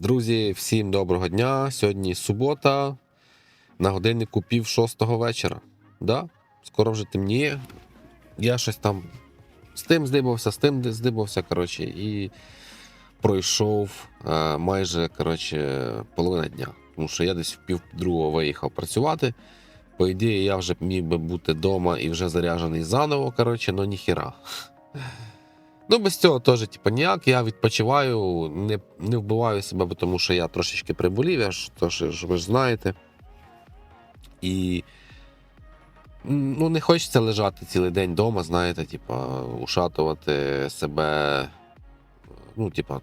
Друзі, всім доброго дня. Сьогодні субота. На годиннику пів шостого вечора. Да? Скоро вже темніє. Я щось там з тим здибався, з тим здибався, коротше, і пройшов е, майже коротше, половина дня. Тому що я десь в пів другого виїхав працювати. По ідеї, я вже міг би бути вдома і вже заряджений заново, коротше, але ніхіра. Ну, без цього теж, типу, ніяк. Я відпочиваю, не, не вбиваю себе, тому що я трошечки приболів, я ж, то, що ви ж знаєте. І ну, не хочеться лежати цілий день вдома, знаєте, типа, ушатувати себе. Ну, типа,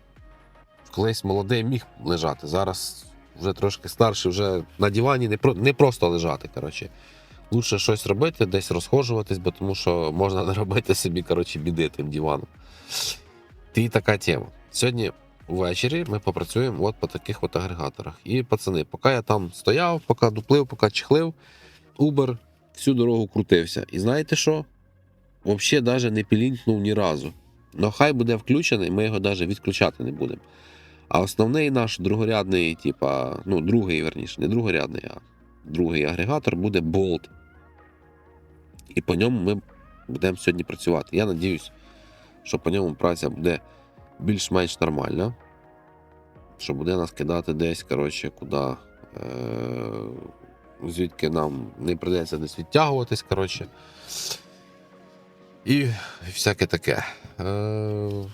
колись молодий міг лежати. Зараз вже трошки старший, вже на дивані не, про, не просто лежати. коротше. Лучше щось робити, десь розхожуватись, бо тому що можна наробити собі коротше, біди тим диваном. І така тема. Сьогодні ввечері ми попрацюємо от по таких от агрегаторах. І пацани, поки я там стояв, поки дуплив, поки чехлив, Uber всю дорогу крутився. І знаєте що? Взагалі навіть не пілінкнув ні разу. Ну хай буде включений, ми його навіть відключати не будемо. А основний наш другорядний, типа, ну, другий, верніше, не другорядний, а другий агрегатор буде Bolt. І по ньому ми будемо сьогодні працювати. Я надіюсь, що по ньому праця буде більш-менш нормальна. Що буде нас кидати десь, коротше, куди. Е- звідки нам не прийдеться десь відтягуватись, коротше. І всяке таке. Е-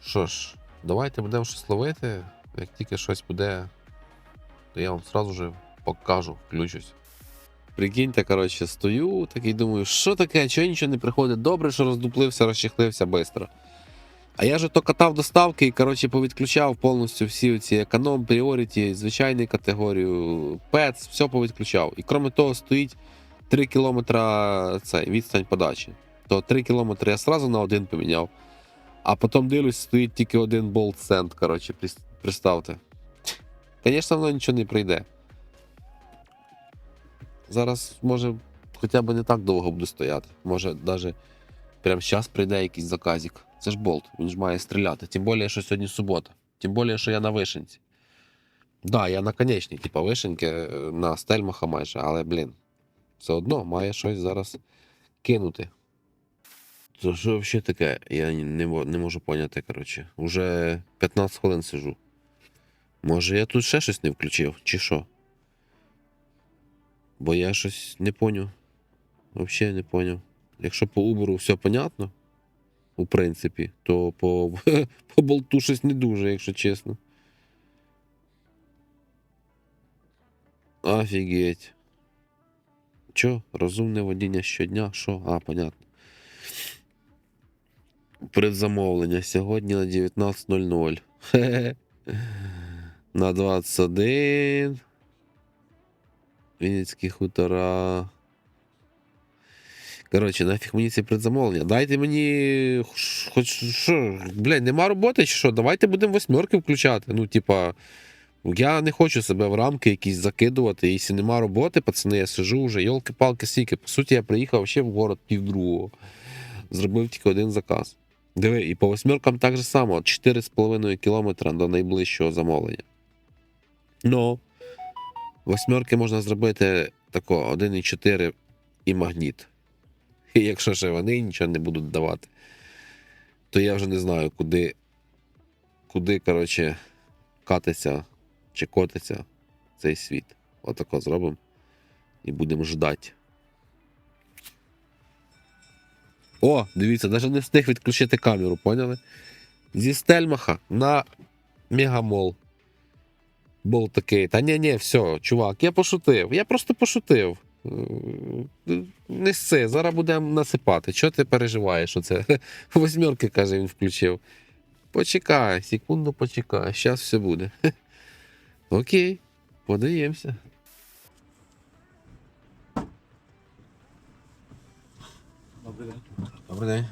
що ж, давайте будемо щось ловити. Як тільки щось буде, то я вам же покажу, включусь. Прикиньте, коротше, стою, такий думаю, що таке, чого нічого не приходить? Добре, що роздуплився, розчехлився швидко. А я же то катав доставки і коротше, повідключав повністю всі ці економ, пріоріті, звичайну категорію, пец, все повідключав. І крім того, стоїть 3 кілометра цей, відстань подачі. То 3 кілометри я сразу на один поміняв. А потім дивлюсь, стоїть тільки один болт сент, коротше, представте. Звісно, воно нічого не прийде. Зараз може хоча б не так довго буду стояти. Може, навіть прямо зараз прийде якийсь заказик. Це ж болт, він ж має стріляти. Тим більше, що сьогодні субота. Тим більше, що я на вишенці. Да, я на конечній, типа вишеньки е, на стельмаха майже, але, блін, все одно має щось зараз кинути. Це що взагалі таке? Я не, не можу поняти, коротше. Уже 15 хвилин сижу. Може, я тут ще щось не включив, чи що? Бо я щось не поняв. Взагалі не поняв. Якщо по Uber все понятно, у принципі, то по, по болту щось не дуже, якщо чесно. Офігеть. Чо? Розумне водіння щодня? Що? А, понятно. Предзамовлення сьогодні на 19.00. Хе-хе. На 21. Вінницькі хутора. Коротше, нафіг мені ці предзамовлення. Дайте мені. Хоч що, блядь, нема роботи чи що? Давайте будемо восьмерки включати. Ну, типа, я не хочу себе в рамки якісь закидувати. Якщо нема роботи, пацани, я сижу вже, йолки-палки, сіки. По суті, я приїхав ще в город півдругого. Зробив тільки один заказ. Диви, і по восьмеркам так же само, 4,5 кілометра до найближчого замовлення. Ну, восьмерки можна зробити тако 1,4 і магніт. І якщо ще вони нічого не будуть давати, то я вже не знаю, куди, куди коротше, катиться чи котиться цей світ. Отако зробимо і будемо ждати. О, дивіться, навіть не встиг відключити камеру, поняли? Зі стельмаха на мегамол. Був такий. Та ні, ні, все, чувак, я пошутив. Я просто пошутив. Е, Не сси, зараз будемо насипати. Чого ти переживаєш оце? Восьмерки, каже, він включив. Почекай, секунду почекай, зараз все буде. Окей, подаємося. Добрий день. Добрий день.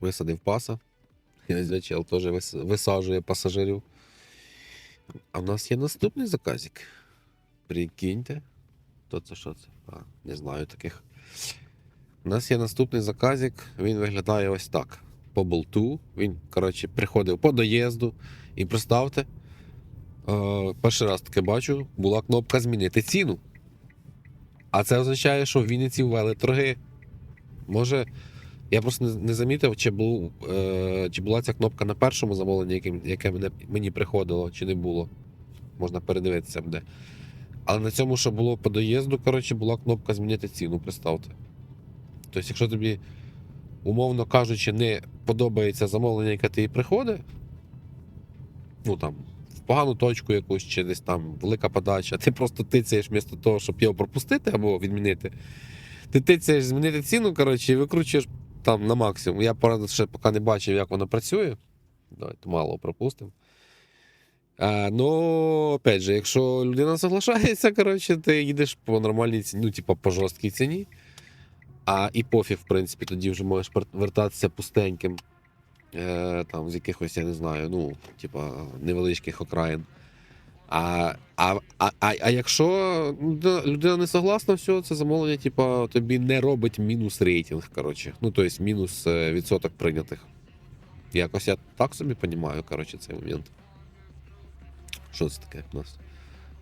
Висадив паса. Чел теж висаджує пасажирів. А в нас є наступний заказик. Прикиньте. То це що це? А, не знаю таких. У нас є наступний заказик, він виглядає ось так. по болту. Він, коротше, приходив по доїзду. І представте, е, перший раз таке бачу, була кнопка змінити ціну. А це означає, що в Вінниці ввели торги. Може, я просто не, замітив, чи, був, е, чи була ця кнопка на першому замовленні, яке, яке мені приходило, чи не було. Можна передивитися буде. Але на цьому, що було по доїзду, коротше, була кнопка змінити ціну, представте. Тобто, якщо тобі, умовно кажучи, не подобається замовлення, яке тобі приходить, ну там, в погану точку якусь, чи десь там велика подача, ти просто тицяєш вмісто того, щоб його пропустити або відмінити. Ти тицяєш змінити ціну, коротше, і викручуєш там на максимум. Я правда ще поки не бачив, як воно працює. Давайте мало пропустимо. А, ну, опять же, якщо людина соглашається, коротше, ти їдеш по нормальній ціні, ну, типа по жорсткій ціні. А і пофіг, в принципі, тоді вже можеш вертатися пустеньким. Е, там, з якихось, я не знаю, ну, типа, невеличких окраїн. А, а, а, а, якщо людина- людина не согласна, все, це замовлення, типа, тобі не робить мінус рейтинг, коротше. Ну, тобто мінус е, відсоток прийнятих. Якось я так собі розумію, коротше, цей момент. Що це таке в нас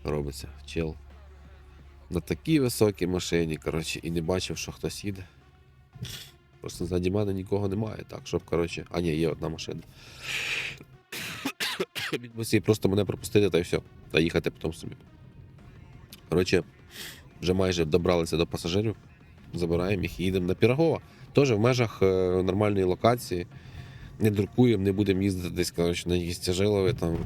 робиться? Чел. На такій високій машині, коротше, і не бачив, що хтось їде. Просто ззаді мене нікого немає, так, щоб, коротше. А ні, є одна машина. Мусить просто мене пропустити та й все. Та їхати потім собі. Коротше, вже майже добралися до пасажирів. Забираємо їх і їдемо на Пірогова. Теж в межах е, нормальної локації. Не друкуємо, не будемо їздити десь, коротше, на якісь тяжелові там.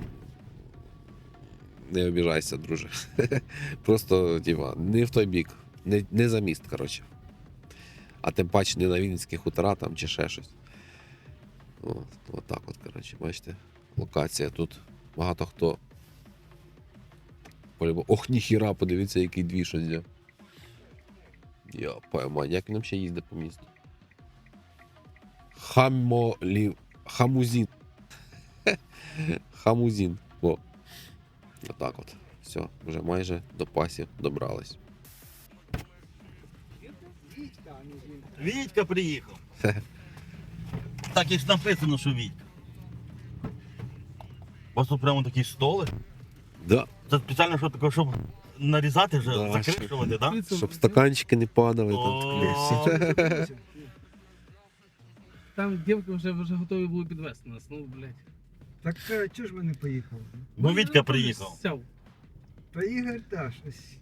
Не обіжайся, друже. Просто, типа, не в той бік, не, не за міст, коротше. А тим паче не на Вінницькі хутора там чи ще щось. От, от так от, коротше, бачите, локація тут. Багато хто. Ох, ніхіра, подивіться, який двіж ось взяв. Я поймаю, як він ще їздить по місту. Хамолі... Хамузін. Хамузін. Во. Отак от. Все, вже майже до пасів добрались. Вітька приїхав. Так і ж написано, що Вітька. У вас тут прямо такі столи. Да. Це спеціально, що таке, щоб нарізати вже, Да, закришувати, так? Щоб стаканчики не падали. Там, О. таке. Там дівки вже, вже готові були підвести нас, ну, блядь. Так е, чого ж ми не поїхали? Бо Вітька приїхав. Сяв. Та Ігор та щось.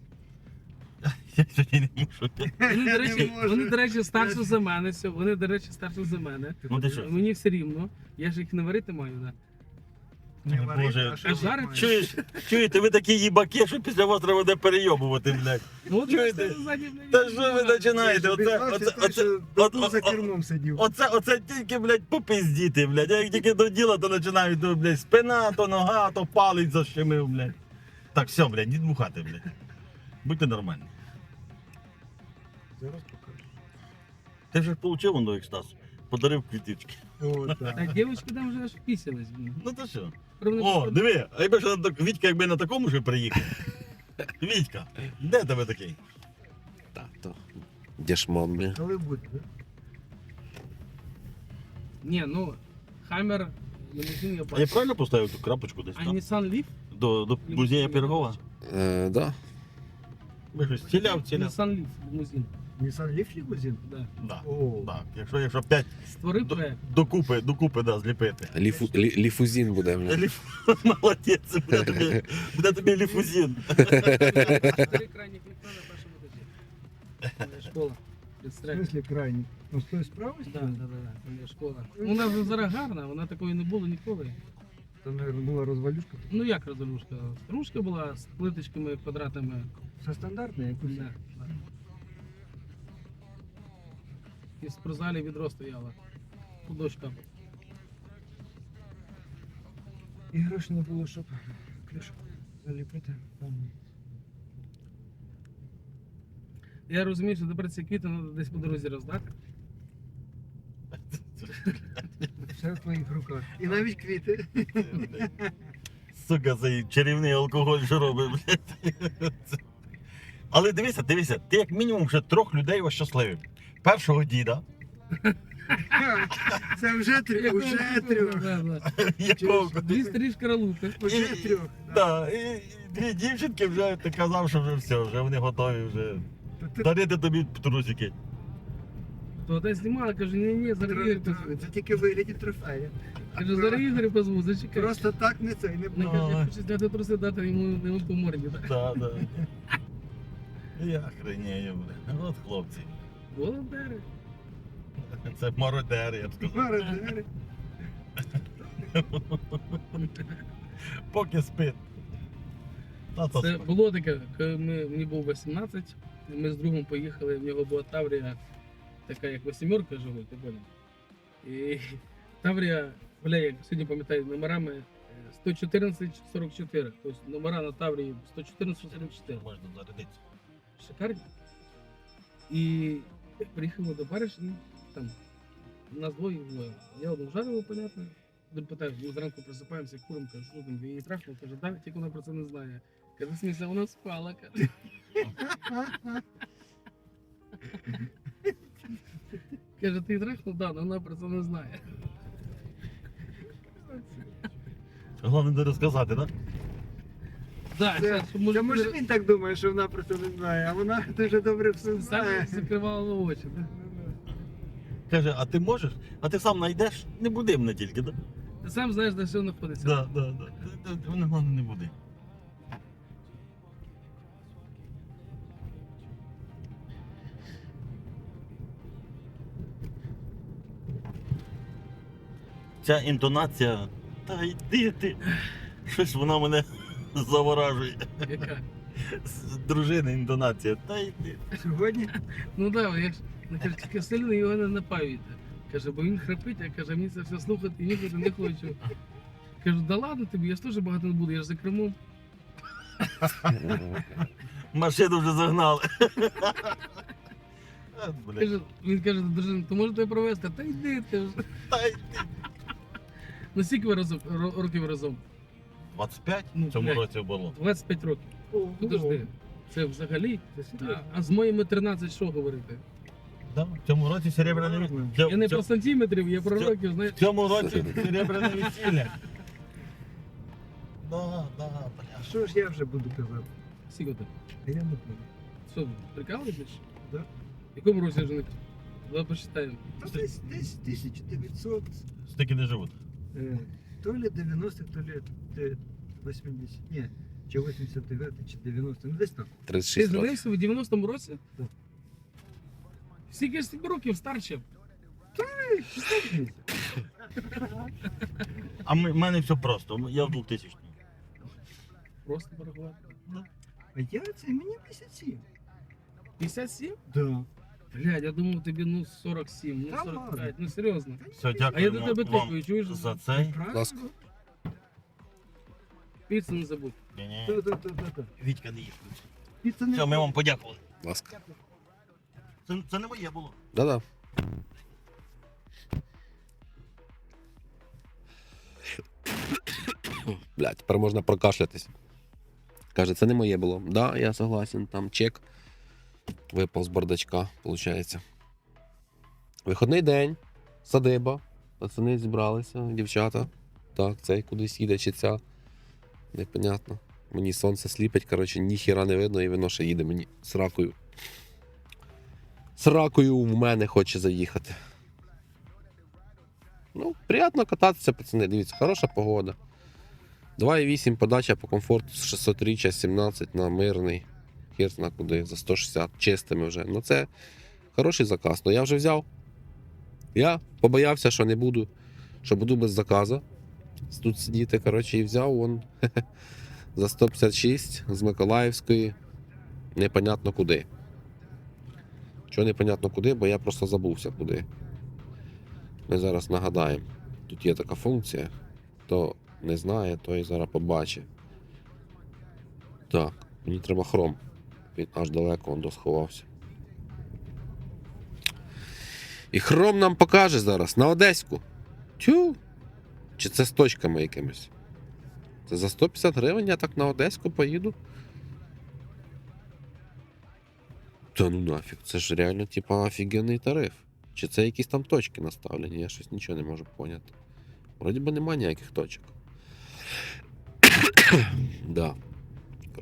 Я сьогодні не можу. Вони, до речі, можу. вони, до речі, старші за мене. все. Вони, до речі, старші за мене. Ну ти що? Мені все рівно. Я ж їх не варити маю, да. Не Боже. а ви? Чуєш, чуєте, ви такі їбаки, що після вас треба буде перейобувати, блядь. Ну, Чуєте? Та що ви починаєте? Оце, оце, оце, добу за кермом сидів. Оце, оце тільки, блядь, попиздіти, блядь. Як тільки до діла, то починають, то, блядь, спина, то нога, то палець защемив, блядь. Так, все, блядь, не дмухати, блядь. Будьте нормальні. Зараз покажу. Ти вже ж получив воно екстаз. Подарив Та так. дівчатки там вже аж пісялись. Ну то що? О, диви, а якби ж так- Вітька, якби на такому ж приїхав. Вітька, де тебе такий? Так, то. Дешман, бля. Коли буде? да? Ні, ну, Хаммер, лімузин я А я правильно поставив ту крапочку десь А там? Nissan Leaf? До, до музея Пірогова? Е, да. Ви щось ціляв, ціляв. Nissan Leaf, лімузин. Nissan Leaf лімузин? Да. Да. О, Так, якщо, якщо п'ять Створи до, проект. докупи, докупи, да, зліпити. Ліфу, лі, ліфузін буде, бля. Ліф... Молодець, буде тобі, буде тобі ліфузін. Створи крайніх вікна на першому етажі. Школа. в? Ну, з тої справи? Да, да, да, да, школа. Вона вже зараз гарна, вона такої не було ніколи. Це, мабуть, була розвалюшка. Ну як розрушка? Стружка була з плиточками, квадратами. Все стандартне, якось. Да, І в спортзалі відро стояло. Дочка. І грошей не було, щоб кришку заліпити. Я розумію, що тепер ці квіти треба десь по дорозі роздати. Все в твоїх руках. І навіть квіти. Сука, цей чарівний алкоголь, що робить, блядь. Але дивися, дивися, ти як мінімум вже трьох людей ощасливив. Першого діда, Це вже трьох, вже трьох. Да, да. Якого? Дві старі шкаралупи. Вже трьох. Так, і дві дівчинки вже ти казав, що вже все, вже вони готові вже. Дарити тобі трусики. То та знімала, каже, ні, ні, зараз Ігор Це позву. це тільки вигляді трофея. Каже, зараз Ігор позву, зачекай. Просто так не це, не Ну, буде. я хочу зняти труси, дати йому, йому по морді. так. Так. Я хренею, бля. От хлопці. Волонтери. Це мародери, я б сказав. Мародери. Поки спить. Та Це спить. було таке, коли ми, мені був 18, ми з другом поїхали, в нього була Таврія, така як восьмерка живу, ти понял? І Таврія, бля, як сьогодні пам'ятаю, номерами е, 114-44. Тобто номера на Таврії 114-44. Можна зарядитися. Шикарні. І приїхали до баришні, там нас двоє двоє. Я одну жарила, понятно. Він питає, ми зранку просипаємося, курим, кажу, що там, її трахнув, каже, так, тільки вона про це не знає. Каже, смысле, вона спала, каже. Каже, ти трахнув, да, але вона про це не знає. Головне не розказати, так? Да, Це, щоб може це може він так думає, що вона про це не знає, а вона дуже добре все знає. закривала очі. Да? Каже, а ти можеш? А ти сам знайдеш? Не буди мене тільки, так? Ти сам знаєш, де все знаходиться. Так, так, так. Вони головне не буди. Ця інтонація, та йди ти. Щось вона мене заворажує. Яка? З дружини інтонація, та йди. Сьогодні Ну да, я ж каже, тільки сильно його не напаюйте. Каже, бо він храпить, а каже, мені це все слухати і нюхати не хочу. Кажу, да ладно тобі, я ж теж багато не буду, я ж за кермом. Машину вже загнали. А. Каже, він каже до дружини, то може тебе провести? Та йди ти вже. Та йди. Ну скільки ви разом, ро- років разом? 25 Ну, в цьому блядь. році було. 25 років. Подожди. Це взагалі. А, а з моїми 13 що говорити? Да, в цьому році серебряне весілля. Я не про сантиметрів, я про років, знаєш. В цьому році серебряне весілля. Да, да, бля. що ж я вже буду казати? Скільки ти? А Я не знаю. Що, прикалуєшся? Да. В якому році жени? Давай посчитаємо. Та десь, десь 1900, Стільки не живуть. То ли 90 то ли е, 80, ні, чи 89, чи 90, ну десь так. Ти 36 років. з'явився в 90-му році? Так. Скільки ж тобі років старше? А в мене все просто. Я в 2000 Просто порахувати. А я це мені місяці. 57? Да. Блядь, я думав тобі ну 47, ну Та 45, ну серйозно. Все, А я до тебе вам тикаю, чуєш? за цей. Правильно? ласка. Піцу не забудь. Ні-ні. Вітька не. І це не Все, ми вам подякували. Ласка. Це, це не моє було. Да-да. Блядь, тепер можна прокашлятись. Каже, це не моє було. Да, я согласен, там чек. Випав з бардачка, виходить. Виходний день, садиба. Пацани зібралися, дівчата. Так, цей кудись їде чи ця. Непонятно. Мені сонце сліпить, коротше, ніхіра не видно, і воно ще їде мені з ракою. З ракою в мене хоче заїхати. Ну, приємно кататися, пацани. Дивіться, хороша погода. 2,8 подача по комфорту з 603 17 на мирний. Хір зна куди, за 160 чистими вже. Ну це хороший заказ. Ну я вже взяв. Я побоявся, що не буду, що буду без заказу. Тут сидіти, коротше, і взяв вон за 156 з Миколаївської. Непонятно куди. Що непонятно куди, бо я просто забувся куди. Ми зараз нагадаємо. Тут є така функція. Хто не знає, той зараз побачить. Так, мені треба хром. Він аж далеко он досховався. І хром нам покаже зараз на Одеську. Тю. Чи це з точками якимись? Це за 150 гривень я так на Одеську поїду. Та ну нафіг, це ж реально, типа, офігенний тариф. Чи це якісь там точки наставлені? Я щось нічого не можу поняти. Вроді би нема ніяких точок. да.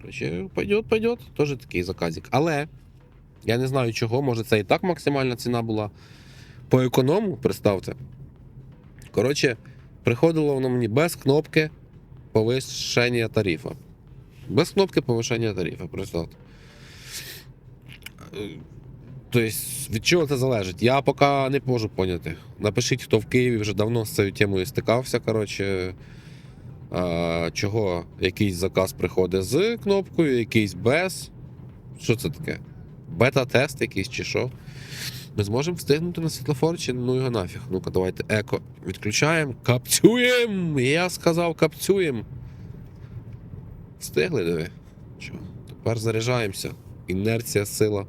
Коротше, пойдет, пойдет. Тоже такий заказик. Але я не знаю чого, може це і так максимальна ціна була. По економу, представте. Коротше, приходило воно мені без кнопки повищення тарифа. Без кнопки повищення тарифа, представте. Тобто, від чого це залежить? Я поки не можу поняти. Напишіть, хто в Києві вже давно з цією темою стикався. Коротше, чого якийсь заказ приходить з кнопкою, якийсь без. Що це таке? Бета-тест якийсь чи що? Ми зможемо встигнути на світлофор чи ну його нафіг. Ну-ка, давайте еко відключаємо. Капцюєм! Я сказав капцюєм. Встигли, диви. Що? Тепер заряджаємося. Інерція, сила.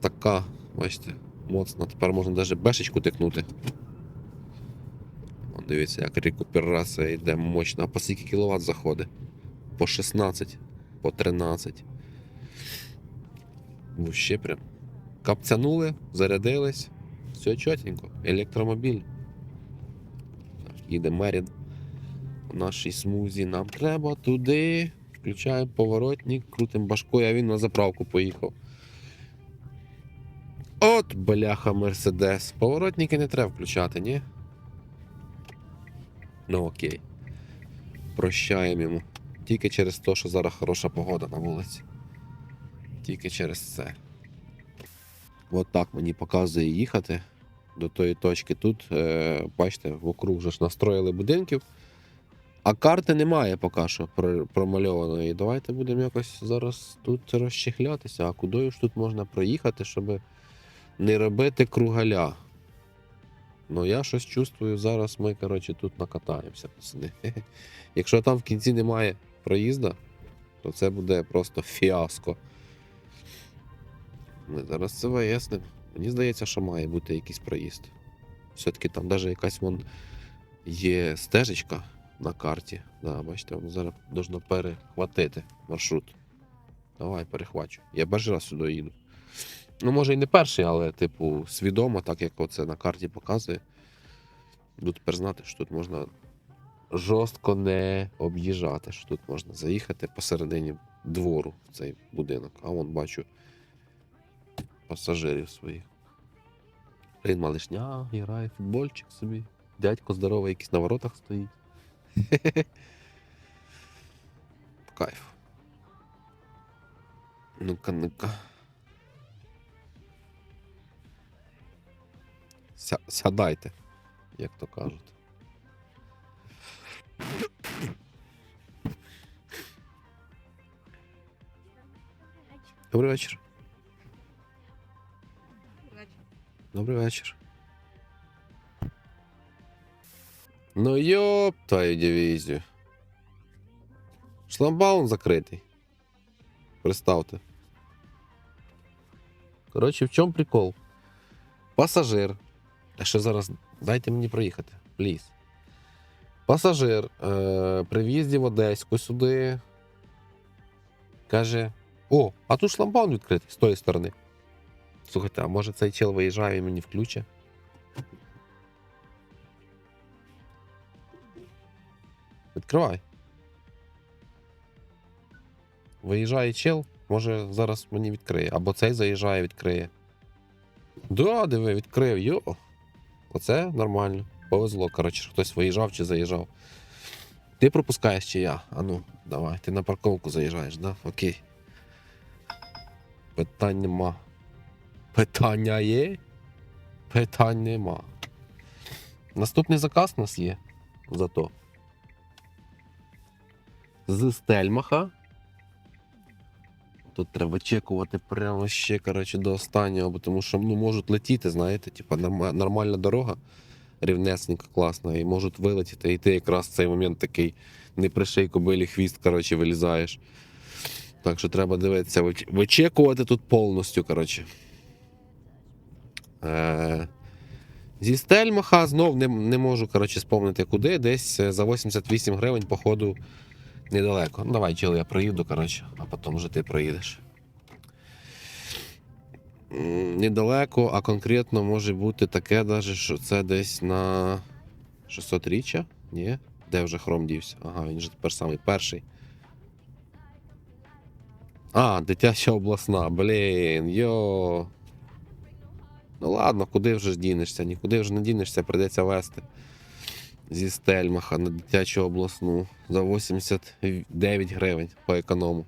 Така, бачите, моцна. Тепер можна навіть бешечку тикнути. Дивіться, як рекуперація йде мощна. А по скільки кіловат заходить? По 16, по 13. Вообще прям. Капцянули, зарядились. Все чотенько. Електромобіль. Їде Мерід. У нашій смузі. Нам треба туди. Включаємо поворотник, крутим башкою, а він на заправку поїхав. От, бляха, Мерседес. Поворотники не треба включати, ні? Ну окей. Прощаємо йому. Тільки через те, що зараз хороша погода на вулиці. Тільки через це. От так мені показує їхати до тої точки. Тут, е, бачите, вокруг вже ж настроїли будинків. А карти немає поки що про- промальованої. Давайте будемо якось зараз тут розчехлятися. А куди ж тут можна проїхати, щоб не робити кругаля. Ну, я щось чувствую, зараз ми, коротше, тут накатаємося. Якщо там в кінці немає проїзду, то це буде просто фіаско. Ми зараз це вияснимо. Мені здається, що має бути якийсь проїзд. Все-таки там навіть якась вон є стежечка на карті. Да, бачите, воно зараз должно перехватити маршрут. Давай, перехвачу. Я перший раз сюди їду. Ну, може і не перший, але, типу, свідомо, так як оце на карті показує. Буду тепер знати, що тут можна жорстко не об'їжджати, що тут можна заїхати посередині двору в цей будинок. А вон бачу пасажирів своїх. Блін, малишня, грає футбольчик собі. Дядько здоровий, якийсь на воротах стоїть. Кайф. Ну-ка, ну-ка. Ся- сядайте, як то кажуть. Добрий вечір. Добрий вечір. Ну йоп твою дивізію. Шламбаун закритий. Представте. Коротше, в чому прикол? Пасажир. Що зараз? Дайте мені проїхати, пліз. Пасажир е, при в'їзді в Одеську сюди. Каже: О, а тут шламбаун відкритий з тої сторони. Слухайте, а може цей чел виїжджає і мені включе? Відкривай. Виїжджає чел, може зараз мені відкриє. Або цей заїжджає, відкриє. Да, диви, відкрив. Йо. Оце нормально. Повезло. Коротше, хтось виїжджав чи заїжджав. Ти пропускаєш чи я? А ну, давай, ти на парковку заїжджаєш, да? Окей. Питань нема. Питання є? Питань нема. Наступний заказ у нас є. Зато. З Стельмаха. Тут треба чекувати прямо ще, коротше, до останнього, тому що ну, можуть летіти, знаєте, норма- нормальна дорога, рівнесенька, класна, і можуть вилетіти, і ти якраз в цей момент такий не приший кобилі хвіст, коротше, вилізаєш. Так що треба дивитися, вичекувати тут повністю, коротше. Е- Зі Стельмаха знов не, не можу коротше, спомнити куди. Десь е, за 88 гривень, походу, недалеко. Ну, давай, чел, я проїду, коротше, а потім вже ти проїдеш. недалеко, а конкретно може бути таке, даже, що це десь на 600 річчя? Ні? Де вже хром дівся? Ага, він же тепер самий перший. А, дитяча обласна, блін, йо. Ну ладно, куди вже ж дінешся? Нікуди вже не дінешся, прийдеться вести. Зі Стельмаха на дитячу обласну за 89 гривень по економу.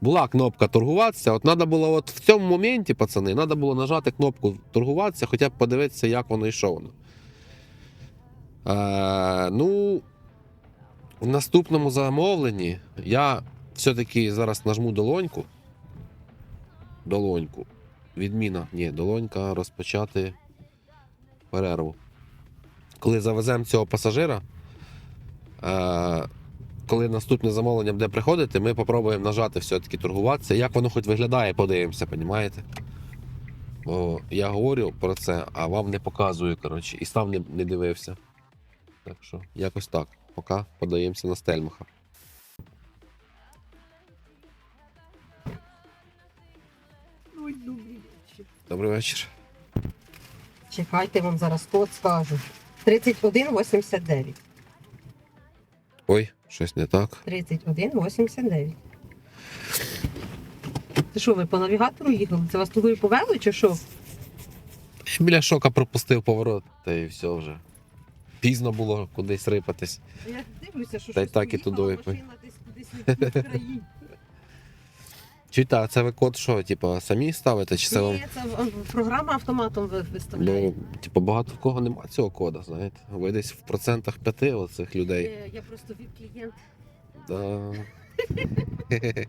Була кнопка торгуватися. От треба було от в цьому моменті, пацани, треба було нажати кнопку торгуватися, хоча б подивитися, як воно що воно. Е, ну, в наступному замовленні я все-таки зараз нажму долоньку. Долоньку. Відміна. Ні, долонька розпочати перерву. Коли завеземо цього пасажира, е, коли наступне замовлення буде приходити, ми попробуємо нажати все-таки торгуватися. Як воно хоч виглядає, подивимося, понімаєте? Бо я говорю про це, а вам не показую, коротше, і сам не, не дивився. Так що, якось так. Поки подаємося на стельмаха. Добрий вечір. Добрий вечір. Чекайте, вам зараз код скажу. 3189. Ой, щось не так. 3189. Це що, ви по навігатору їхали? Це вас туди повели чи що? Біля шока пропустив поворот, та і все вже. Пізно було кудись рипатись. Я дивлюся, що Та й щось так і поїхала туди. машина десь кудись в країні. Чуєте, а це ви код що, типу, самі ставите? Чи це вам. Ні, це в- в- програма автоматом ви- виставляє. Ну, типу, багато в кого нема цього кода, знаєте. Ви десь в процентах п'яти оцих людей. Е, Я просто від клієнт. Да.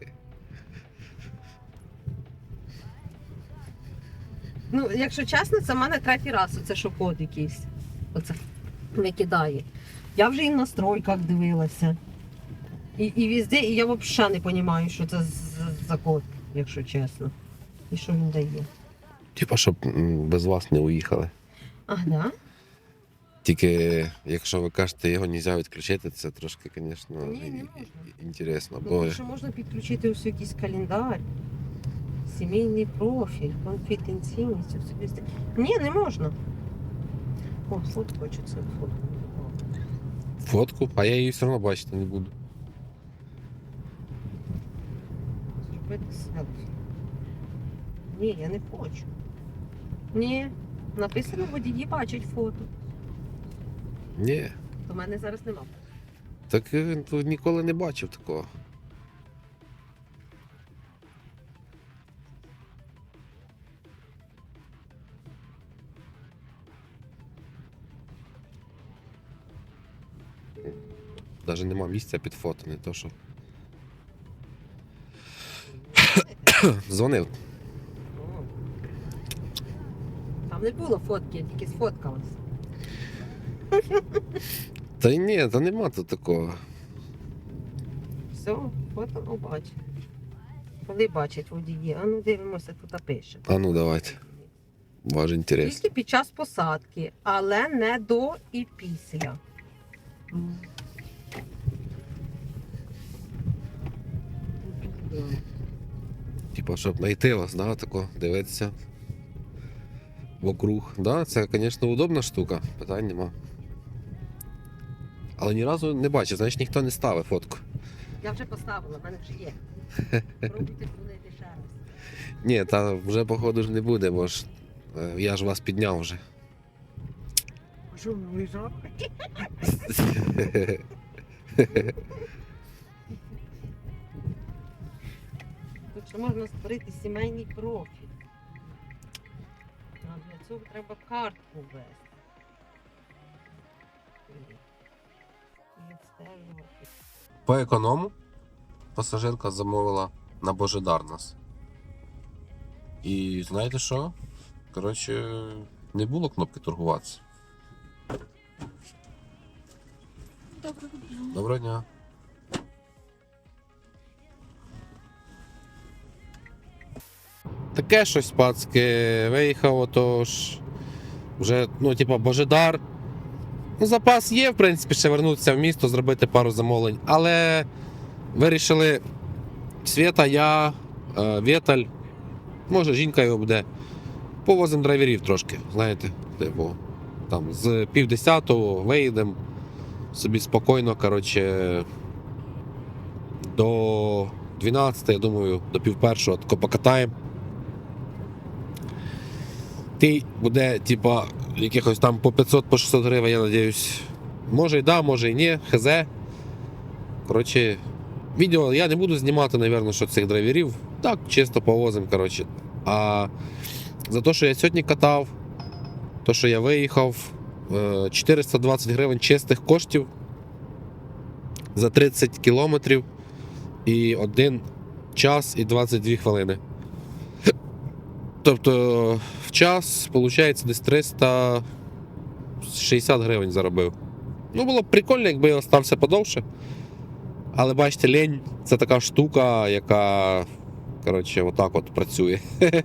Ну, якщо чесно, це в мене третій раз, оце що код якийсь. Оце викидає. Я вже і в настройках дивилася. І, і везде, і я взагалі не розумію, що це з- за код, якщо чесно. І що він дає. Типа, щоб м, без вас не уїхали. А, да? Тільки, якщо ви кажете, його не можна відключити, це трошки, звісно, Ні, не і- можна. інтересно. Ну, Бо тому що можна підключити ось якийсь календар, сімейний профіль, конфіденційність. особисте. Ні, не можна. О, фотку хочу це фотку. фотку, а я її все одно бачити не буду. Зробити селфі. Ні, я не хочу. Ні. Написано водії бачать фото. Ні. То в мене зараз нема. Так е, тут ніколи не бачив такого. Навіть нема місця під фото, не то що. Дзвонив. Там не було фотки, я тільки сфоткалась. Та й ні, та нема тут такого. Все, фото ну, бачить. Коли бачать водії, а ну дивимося, тут пише. А ну давайте. Може інтересно. Тільки під час посадки, але не до і після. Типа, щоб знайти вас, да, тако, дивитися. Вокруг. Да, це, звісно, удобна штука, питань нема. Але ні разу не бачив, значить ніхто не ставив фотку. Я вже поставила, в мене вже є. Пробуйте дзвонити ще раз. Ні, та вже походу ж не буде, бо ж е, я ж вас підняв вже. А що, ви ще можна створити сімейний профіль. А для цього треба картку ввести. По економу пасажирка замовила на Божедар нас. І знаєте що? Коротше, не було кнопки торгуватися. Доброго дня. Доброго дня. Таке щось пацьке, виїхав, отож. Вже, ну, типа, Божедар. Ну, запас є, в принципі, ще вернутися в місто, зробити пару замовлень. Але вирішили Свята, я, е, Віталь Може, жінка його буде. Повозимо драйверів трошки, знаєте, типу, там з півдесятого виїдемо собі спокійно, коротше, до 12, я думаю, до пів покатаємо. Ти буде, типа, якихось там по 500 по 600 гривень, я надіюсь. Може і да, може і ні, хз. Коротше, відео я не буду знімати, напевно, що цих драйверів. Так, чисто повозимо, коротше. А за те, що я сьогодні катав, то, що я виїхав, е, 420 гривень чистих коштів за 30 кілометрів і 1 час і 22 хвилини. Тобто в час, виходить, десь 360 гривень заробив. Ну, було б прикольно, якби я остався подовше. Але бачите, лень це така штука, яка коротше, отак от працює.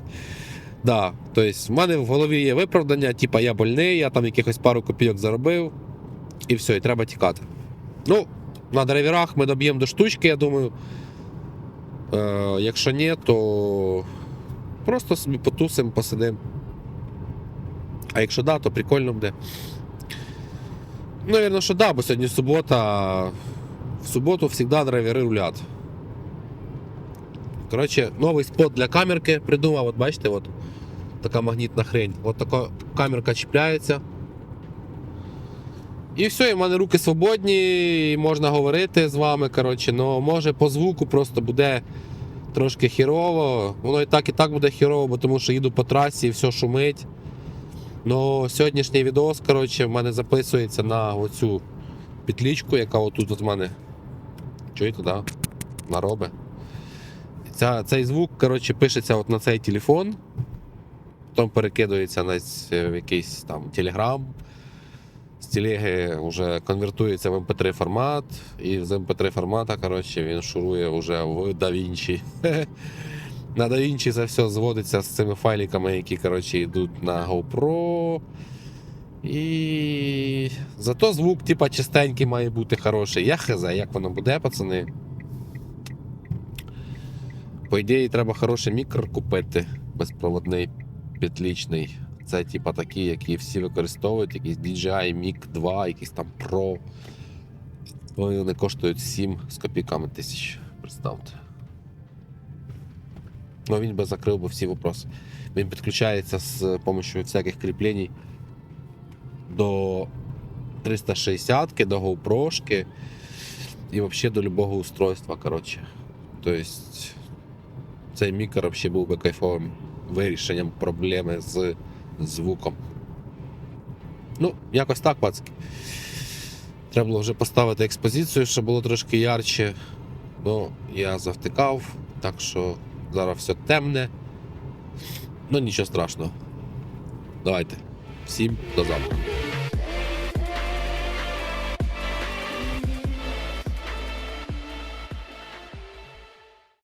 да, тобто, в мене в голові є виправдання, типа я больний, я там якихось пару копійок заробив, і все, і треба тікати. Ну, на драйверах ми доб'ємо до штучки, я думаю. Е, якщо ні, то просто собі потусимо, посидимо. А якщо да, то прикольно буде. Навірно, що да, бо сьогодні субота. В суботу завжди драйвери рулять. Коротше, новий спот для камерки придумав, от бачите, от така магнітна хрень. От така камерка чіпляється. І все, і в мене руки свободні, і можна говорити з вами. Коротше, ну може по звуку просто буде трошки хірово. Воно і так, і так буде хірово, бо тому що їду по трасі і все шумить. Ну, сьогоднішній відос, коротше, в мене записується на оцю петлічку, яка отут от в мене. Чуєте, да? Наробе. Ця, цей звук, коротше, пишеться от на цей телефон. Потім перекидується на якийсь там телеграм. З телеги вже конвертується в MP3 формат, і з MP3 формата, коротше, він шурує вже в DaVinci. На DaVinci це все зводиться з цими файликами, які коротше, йдуть на GoPro. І зато звук, типа, чистенький має бути хороший. Я хз, як воно буде, пацани. По ідеї, треба хороший мікро купити, безпроводний, петлічний. Це типа такі, які всі використовують, якийсь DJI Mic 2, якийсь там Pro. Вони коштують 7 з копійками тисяч. Представте. Ну він би закрив би всі вопроси. Він підключається з допомогою всяких кріплень до 360 до GoPro і взагалі до любого устройства. Коротше. Тобто цей мікро взагалі був би кайфовим вирішенням проблеми з звуком. Ну, якось так, пацки. Треба було вже поставити експозицію, щоб було трошки ярче. Ну, я завтикав, так що зараз все темне. Ну нічого страшного. Давайте. Всім до завтра.